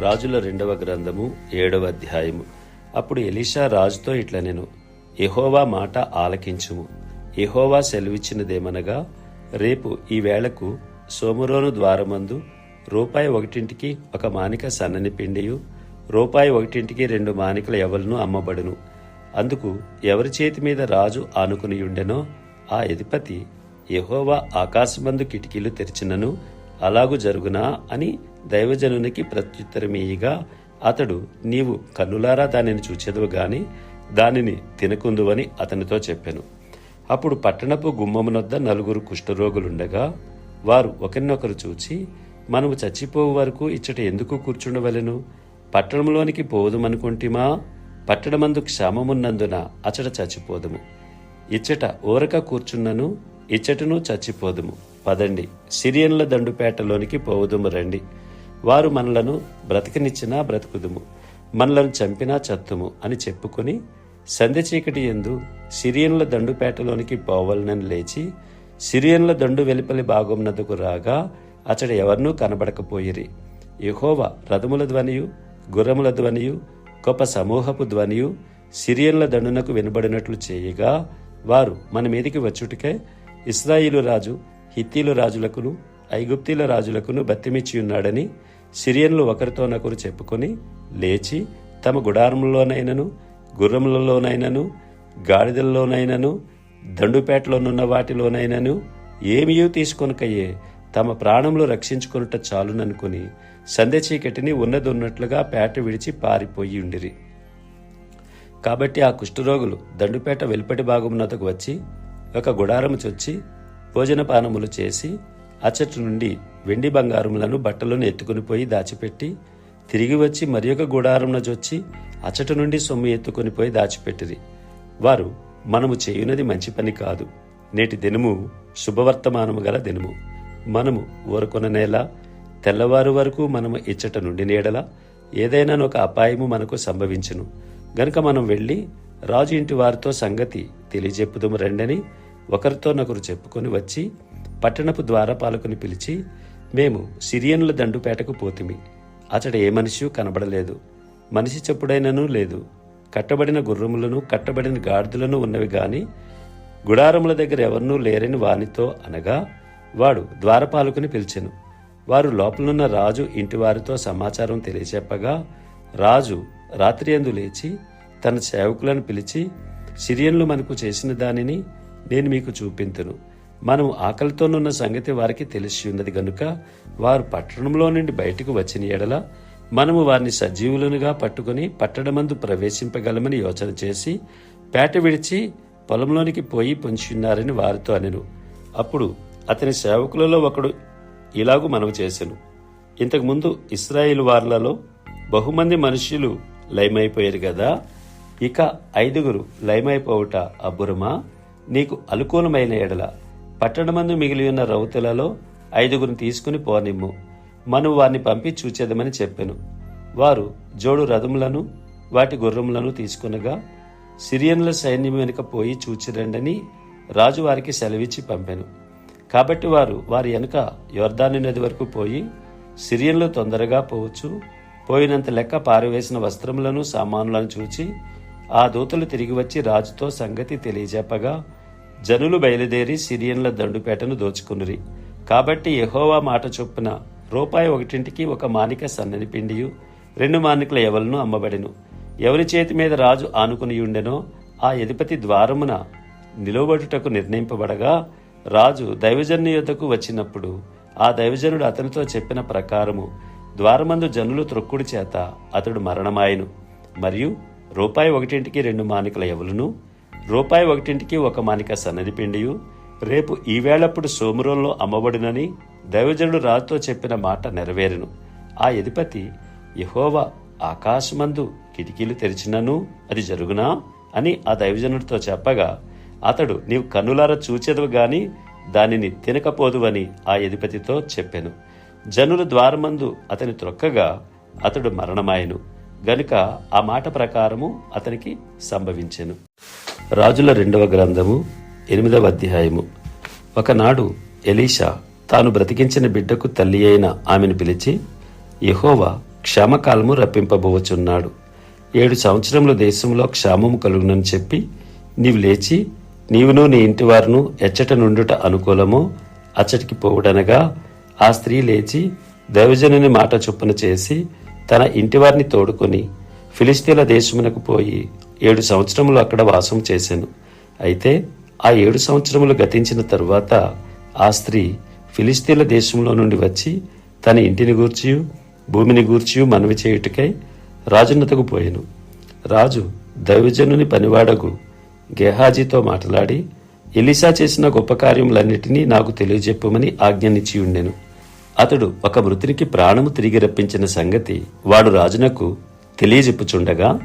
రాజుల రెండవ గ్రంథము ఏడవ అధ్యాయము. అప్పుడు ఎలీషా రాజుతో ఇట్లా నేను ఎహోవా మాట ఆలకించుము. ఎహోవా సెలవిచ్చినదేమనగా రేపు ఈ వేళకు సోమరోను ద్వారమందు రూపాయి ఒకటింటికి ఒక మానిక సన్నని పిండియు రూపాయి ఒకటింటికి రెండు మానికల ఎవలను అమ్మబడును. అందుకు ఎవరి చేతి మీద రాజు ఆనుకునియుండెనో ఆ అధిపతి ఎహోవా ఆకాశమందు కిటికీలు తెరిచినను అలాగు జరుగునా అని దైవజనునికి ప్రత్యుత్తరమీయగా అతడు నీవు కన్నులారా దానిని చూచెదవు గాని దానిని తినకుందువని అతనితో చెప్పాను. అప్పుడు పట్టణపు గుమ్మమునొద్ద నలుగురు కుష్ఠరోగులుండగా వారు ఒకరినొకరు చూచి మనము చచ్చిపోవు వరకు ఇచ్చట ఎందుకు కూర్చుండవలెను? పట్టణంలోనికి పోదుమనుకుంటిమా పట్టణమందు క్షామమున్నందున అచట చచ్చిపోదుము. ఇచ్చట ఊరక కూర్చున్నను ఇచ్చటను చచ్చిపోదుము. పదండి సిరియన్ల దండుపేటలోనికి పోవుదుము రండి. వారు మనలను బ్రతికినిచ్చినా బ్రతుకుదుము మనలను చంపినా చత్తుము అని చెప్పుకొని సంధ్య చీకటి ఎందు సిరియన్ల దండుపేటలోనికి పోవాలనని లేచి సిరియన్ల దండు వెలుపలి భాగంనదుకు రాగా అతడు ఎవరినూ కనబడకపోయిరి. యెహోవ రథముల ధ్వనియు గుర్రముల ధ్వనియు గొప్ప సమూహపు ధ్వనియు సిరియన్ల దండునకు వినబడినట్లు చేయగా వారు మన మీదికి వచ్చుటికే ఇస్రాయిలు రాజు హిత్తీలు రాజులకును ఐగుప్తీల రాజులకును బతిమిచ్చి ఉన్నాడని సిరియన్లు ఒకరితోనొకరు చెప్పుకొని లేచి తమ గుడారంలోనైనను గుర్రములలోనైనను గాడిదల్లోనైనను దండుపేటలోనున్న వాటిలోనైనను ఏమియూ తీసుకొనకయ్యే తమ ప్రాణములు రక్షించుకొనుట చాలుననుకుని సంధ్య చీకటిని ఉన్నదొన్నట్లుగా పేట విడిచి పారిపోయి ఉండిరి. కాబట్టి ఆ కుష్ఠరోగులు దండుపేట వెలుపటి భాగమునతకు వచ్చి ఒక గుడారము చొచ్చి భోజనపానములు చేసి అచ్చటి నుండి వెండి బంగారములను బట్టలను ఎత్తుకుని పోయి దాచిపెట్టి తిరిగి వచ్చి మరి ఒక గుడారమున జొచ్చి అచ్చట నుండి సొమ్ము ఎత్తుకుని పోయి దాచిపెట్టిరి. వారు మనము చేయునది మంచి పని కాదు. నేటి దినము శుభవర్తమానము గల దినము. మనము ఊరుకొన నేల తెల్లవారు వరకు మనము ఇచ్చట నుండి నీడల ఏదైనా ఒక అపాయము మనకు సంభవించును. గనుక మనం వెళ్ళి రాజు ఇంటి వారితో సంగతి తెలియజెప్పుదుము రండని ఒకరితోనొకరు చెప్పుకొని వచ్చి పట్టణపు ద్వారపాలకుని పిలిచి మేము సిరియనుల దండుపేటకు పోతిమి. అతడు ఏ మనిషి కనబడలేదు. మనిషి చెప్పుడైనను లేదు. కట్టబడిన గుర్రములను కట్టబడిన గాడిదలను ఉన్నవి గాని గుడారముల దగ్గర ఎవరినూ లేరని వానితో అనగా వాడు ద్వారపాలకుని పిలిచెను. వారు లోపలున్న రాజు ఇంటివారితో సమాచారం తెలియచెప్పగా రాజు రాత్రి అందు లేచి తన సేవకులను పిలిచి సిరియన్లు మనకు చేసిన దానిని నేను మీకు చూపింతును. మనం ఆకలితోనున్న సంగతి వారికి తెలిసి ఉన్నది గనుక వారు పట్టణంలో నుండి బయటకు వచ్చిన ఎడల మనము వారిని సజీవులనుగా పట్టుకుని పట్టణమందు ప్రవేశింపగలమని యోచన చేసి పేట విడిచి పొలంలోనికి పోయి పొంచున్నారని వారితో అనెను. అప్పుడు అతని సేవకులలో ఒకడు ఇలాగూ మనవి చేశాను ఇంతకుముందు ఇస్రాయిల్ వార్లలో బహుమంది మనుషులు లయమైపోయారు కదా ఇక ఐదుగురు లయమైపోవుట అబ్బురమా? నీకు అనుకూలమైన ఎడల పట్టణమందు మిగిలి ఉన్న రౌతులలో ఐదుగురిని తీసుకుని పోనిమ్ము. మనం వారిని పంపి చూచేదమని చెప్పెను. వారు జోడు రథములను వాటి గుర్రములను తీసుకునగా సిరియన్ల సైన్యం వెనుక పోయి చూచిరండని రాజు వారికి సెలవిచ్చి పంపెను. కాబట్టి వారు వారి వెనుక యోర్దాని నది వరకు పోయి సిరియన్లు తొందరగా పోవచ్చు. పోయినంత లెక్క పారవేసిన వస్త్రములను సామానులను చూచి ఆ దూతలు తిరిగి వచ్చి రాజుతో సంగతి తెలియజెప్పగా జనులు బయలుదేరి సిరియన్ల దండుపేటను దోచుకునిరి. కాబట్టి యహోవా మాట చొప్పున రూపాయి ఒకటింటికి ఒక మానిక సన్నని పిండియు రెండు మానికల ఎవలను అమ్మబడెను. ఎవరి చేతి మీద రాజు ఆనుకుని ఉండెనో ఆ అధిపతి ద్వారమున నిలువబడుటకు నిర్ణయింపబడగా రాజు దైవజన్య యొద్దకు వచ్చినప్పుడు ఆ దైవజనుడు అతనితో చెప్పిన ప్రకారము ద్వారమందు జనులు త్రొక్కుడి చేత అతడు మరణమాయను. మరియు రూపాయి ఒకటింటికి రెండు మానికల ఎవలును రూపాయి ఒకటింటికి ఒక మానిక సన్నదిపిండియు రేపు ఈవేళప్పుడు సోమరంలో అమ్మబడునని దైవజనుడు రాజుతో చెప్పిన మాట నెరవేరును. ఆ అధిపతి యహోవా ఆకాశమందు కిటికీలు తెరిచినను అది జరుగునా? అని ఆ దైవజనుడితో చెప్పగా అతడు నీవు కన్నులారా చూచెదవు గాని దానిని తినకపోదువని ఆ అధిపతితో చెప్పెను. జనుల ద్వారమందు అతని త్రొక్కగా అతడు మరణమాయను. గనుక ఆ మాట ప్రకారము అతనికి సంభవించెను. రాజుల రెండవ గ్రంథము ఎనిమిదవ అధ్యాయము. ఒకనాడు ఎలీషా తాను బ్రతికించిన బిడ్డకు తల్లి అయిన ఆమెను పిలిచి యహోవా క్షామకాలము రప్పింపబోవచున్నాడు ఏడు సంవత్సరముల దేశంలో క్షామము కలుగునని చెప్పి నీవు లేచి నీవును నీ ఇంటివారును ఎచ్చట నుండుట అనుకూలమో అచ్చటికి పోవుడనగా ఆ స్త్రీ లేచి దైవజనుని మాట చొప్పున చేసి తన ఇంటివారిని తోడుకొని ఫిలిస్తీన్ల దేశమునకు పోయి ఏడు సంవత్సరములు అక్కడ వాసం చేశాను. అయితే ఆ ఏడు సంవత్సరములు గతించిన తరువాత ఆ స్త్రీ ఫిలిస్తీన్ల దేశంలో నుండి వచ్చి తన ఇంటిని గూర్చియు భూమిని గూర్చియు మనవి చేయుటకై రాజున్నతకు పోయాను. రాజు దైవజనుని పనివాడకు గేహాజీతో మాట్లాడి ఎలిసా చేసిన గొప్ప కార్యములన్నిటినీ నాకు తెలియజెప్పమని ఆజ్ఞనిచ్చి ఉండెను. అతడు ఒక మృతునికి ప్రాణము తిరిగి రప్పించిన సంగతి వాడు రాజునకు తెలియజెప్పుచుండగా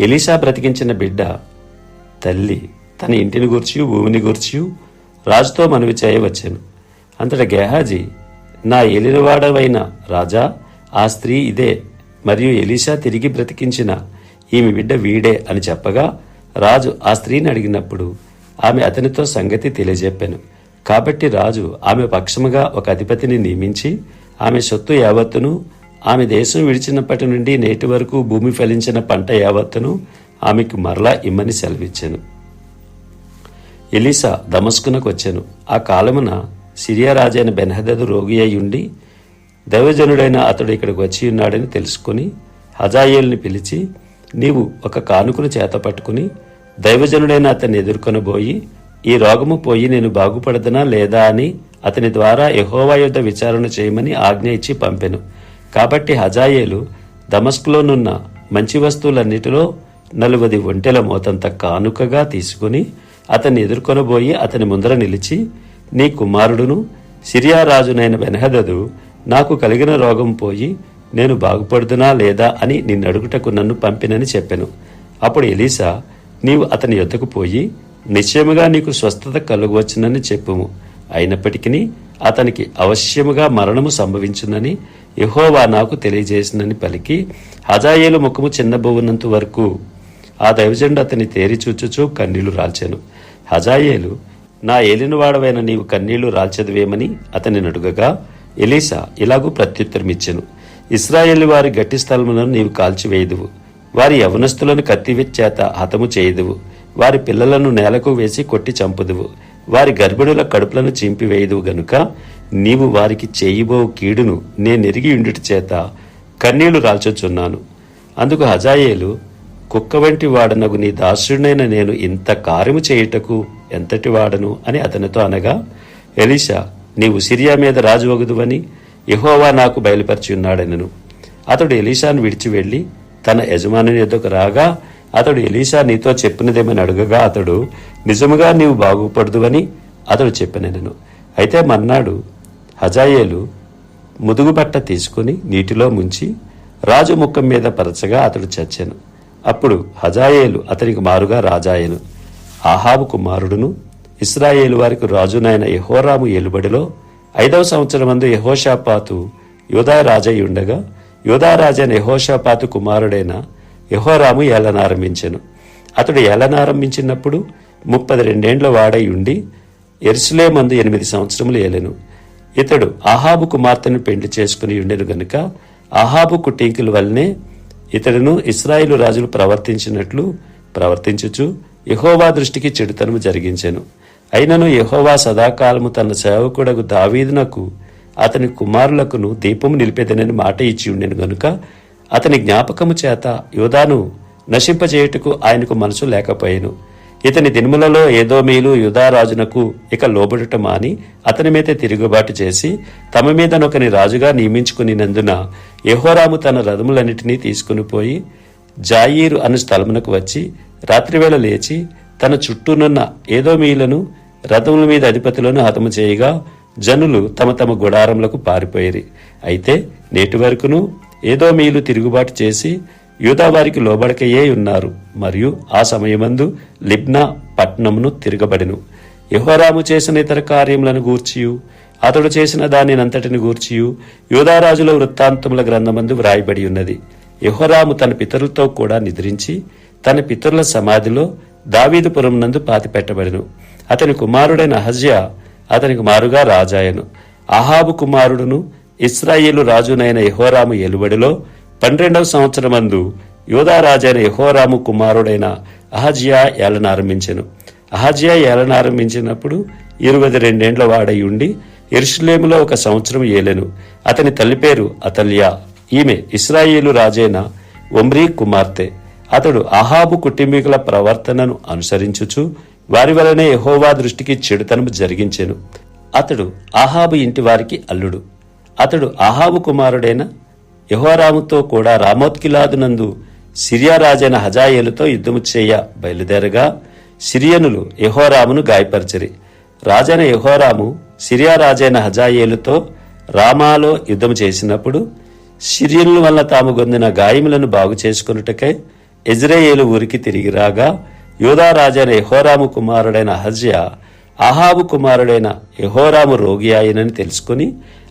ఎలీషా బ్రతికించిన బిడ్డ తల్లి తన ఇంటిని గూర్చి భూమిని గూర్చి రాజుతో మనవి చేయవచ్చాను అంతట గేహాజీ నా ఎలినవాడవైన రాజా ఆ స్త్రీ ఇదే మరియు ఎలీషా తిరిగి బ్రతికించిన ఈమె బిడ్డ వీడే అని చెప్పగా రాజు ఆ స్త్రీని అడిగినప్పుడు ఆమె అతనితో సంగతి తెలియజెప్పాను. కాబట్టి రాజు ఆమె పక్షముగా ఒక అధిపతిని నియమించి ఆమె సొత్తు యావత్తును ఆమె దేశం విడిచినప్పటి నుండి నేటి వరకు భూమి ఫలించిన పంట యావత్తును ఆమెకు మరలా ఇమ్మని సెలవిచ్చాను. ఎలీసా దమస్కునకు వచ్చాను. ఆ కాలమున సిరియా రాజైన బెన్హదదు రోగి అయి ఉండి దైవజనుడైన అతడు ఇక్కడికి వచ్చి ఉన్నాడని తెలుసుకుని హజాయేల్ని పిలిచి నీవు ఒక కానుకను చేత పట్టుకుని దైవజనుడైన అతన్ని ఎదుర్కొనబోయి ఈ రోగము పోయి నేను బాగుపడదనా లేదా అని అతని ద్వారా యహోవా యుద్ధ విచారణ చేయమని ఆజ్ఞ ఇచ్చి పంపెను. కాబట్టి హజాయేలు దమస్కులోనున్న మంచి వస్తువులన్నిటిలో నలువది ఒంటెల మోతంత కానుకగా తీసుకుని అతన్ని ఎదుర్కొనబోయి అతని ముందర నిలిచి నీ కుమారుడును సిరియా రాజునైన బెనహదదు నాకు కలిగిన రోగం పోయి నేను బాగుపడుదునా లేదా అని నిన్నడుగుటకు నన్ను పంపినని చెప్పెను. అప్పుడు ఎలీసా నీవు అతని యొద్దకు పోయి నిశ్చయముగా నీకు స్వస్థత కలుగవచ్చునని చెప్పుము. అయినప్పటికీ అతనికి అవశ్యముగా మరణము సంభవించునని యహోవా నాకు తెలియజేసినని పలికి హజాయేలు ముఖము చిన్నబోవున్నంత వరకు ఆ దైవజండు అతని తేరి చూచుచూ కన్నీళ్ళు రాల్చాను. హజాయేలు నా ఏలినవాడవైన నీవు కన్నీళ్ళు రాల్చదువేమని అతని నడుగగా ఎలీసా ఇలాగూ ప్రత్యుత్తరమిచ్చెను. ఇస్రాయేలు వారి గట్టి స్థలములను నీవు కాల్చివేయదువు. వారి యవనస్తులను కత్తివిచ్చేత హతము చేయదువు. వారి పిల్లలను నేలకు వేసి కొట్టి చంపుదువు. వారి గర్భిణుల కడుపులను చింపివేయదువు గనుక నీవు వారికి చేయిబో కీడును నేనెరిగి ఉండుట చేత కన్నీళ్ళు రాల్చొచ్చున్నాను. అందుకు హజాయేలు కుక్క వంటి వాడనగు నీ దాసుడినైన నేను ఇంత కార్యము చేయుటకు ఎంతటి వాడను అని అతనితో అనగా ఎలీషా నీవు సిరియా మీద రాజు వగుదువని యెహోవా నాకు బయలుపరిచి ఉన్నాడనను. అతడు ఎలీషాను విడిచి వెళ్ళి తన యజమానుని ఎద్దకు రాగా అతడు ఎలీషా నీతో చెప్పినదేమని అడుగగా అతడు నిజముగా నీవు బాగుపడదువని అతడు చెప్పినను. అయితే మన్నాడు హజాయేలు ముదుగుబట్ట తీసుకుని నీటిలో ముంచి రాజు ముఖం మీద పరచగా అతడు చచ్చెను. అప్పుడు హజాయేలు అతనికి మారుగా రాజాయను. ఆహాబు కుమారుడును ఇస్రాయేలు వారికి రాజునైన యహోరాము ఏలుబడిలో ఐదవ సంవత్సరమందు యహోషాపాతు యోధా రాజై ఉండగా యోధారాజైన యహోషాపాతు కుమారుడైన యహోరాము ఏలనారంభించెను. అతడు ఏలనారంభించినప్పుడు ముప్పది రెండేండ్ల వాడై ఉండి ఎరుసలేమందు ఎనిమిది సంవత్సరములు ఏలెను. ఇతడు అహాబు కుమార్తెను పెండి చేసుకుని ఉండెను గనుక ఆహాబు కుటీంకుల వల్లనే ఇతడును ఇస్రాయిలు రాజులు ప్రవర్తించినట్లు ప్రవర్తించుచు యహోవా దృష్టికి చెడుతనము జరిగించెను. అయినను యహోవా సదాకాలము తన సేవకుడకు దావీదునకు అతని కుమారులకును దీపము నిలిపేదనని మాట ఇచ్చి ఉండెను గనుక అతని జ్ఞాపకము చేత యోధాను నశింపజేయుటకు ఆయనకు మనసు లేకపోయాను. ఇతని దినములలో ఏదో మీలు యుధారాజునకు ఇక లోబడుట మాని అతని మీద తిరుగుబాటు చేసి తమ మీదనొకని రాజుగా నియమించుకునినందున యహోరాము తన రథములన్నిటినీ తీసుకుని పోయి జాయీరు అను స్థలమునకు వచ్చి రాత్రివేళ లేచి తన చుట్టూనున్న ఏదో మీలను రథముల మీద అధిపతులను హతము చేయగా జనులు తమ తమ గుడారములకు పారిపోయిరి. అయితే నేటి వరకును ఏదో మీలు తిరుగుబాటు చేసి యూదావారికి లోబడకయే ఉన్నారు. మరియు ఆ సమయమందు లిబ్నా పట్నమును తిరగబడెను. యహోరాము చేసిన ఇతర కార్యములను గూర్చియు అతడు చేసిన దానినంతటిని గూర్చియు యూదారాజుల వృత్తాంతముల గ్రంథమందు వ్రాయబడి ఉన్నది. యహోరాము తన పితరులతో కూడా నిద్రించి తన పితరుల సమాధిలో దావీదుపురం నందు పాతిపెట్టబడెను. అతని కుమారుడైన అహజ్యా అతనికి మారుగా రాజాయను. అహాబు కుమారుడును ఇస్రాయేలు రాజునైన యహోరాము ఎలుబడిలో పన్నెండవ సంవత్సరం అందు యోధారాజైన యహోరాము కుమారుడైన అహజియా ఏలన ఆరంభించెను. అహజియా ఏలన ఆరంభించినప్పుడు ఇరవై రెండేండ్ల వాడై ఉండి ఎరుషులేములో ఒక సంవత్సరం ఏలెను. అతని తల్లి పేరు అతల్యా. ఈమె ఇస్రాయేలు రాజైన ఒమ్రీ కుమార్తె. అతడు అహాబు కుటుంబీకుల ప్రవర్తనను అనుసరించుచు వారి వలనే యహోవా దృష్టికి చెడుతనము జరిగించెను. అతడు ఆహాబు ఇంటి వారికి అల్లుడు. అతడు ఆహాబు కుమారుడైన యహోరాముతో కూడా రామోత్కిలాదునందు సిరియా రాజైన హజాయేలుతో యుద్ధము చేయ బయలుదేరగా సిరియనులు యహోరామును గాయపరచరి. రాజైన యహోరాము సిరియా రాజైన హజాయేలుతో రామాలో యుద్ధము చేసినప్పుడు సిరియనుల వల్ల తాము పొందిన గాయములను బాగు చేసుకున్నటకై ఇజ్రాయేలు ఊరికి తిరిగి రాగా యోధా రాజైన యహోరాము కుమారుడైన హజ్యా అహాబు కుమారుడైన యహోరాము రోగి ఆయనని తెలుసుకుని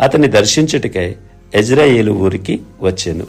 అతన్ని దర్శించుటకై ఎజ్రాయేలు ఊరికి వచ్చాను.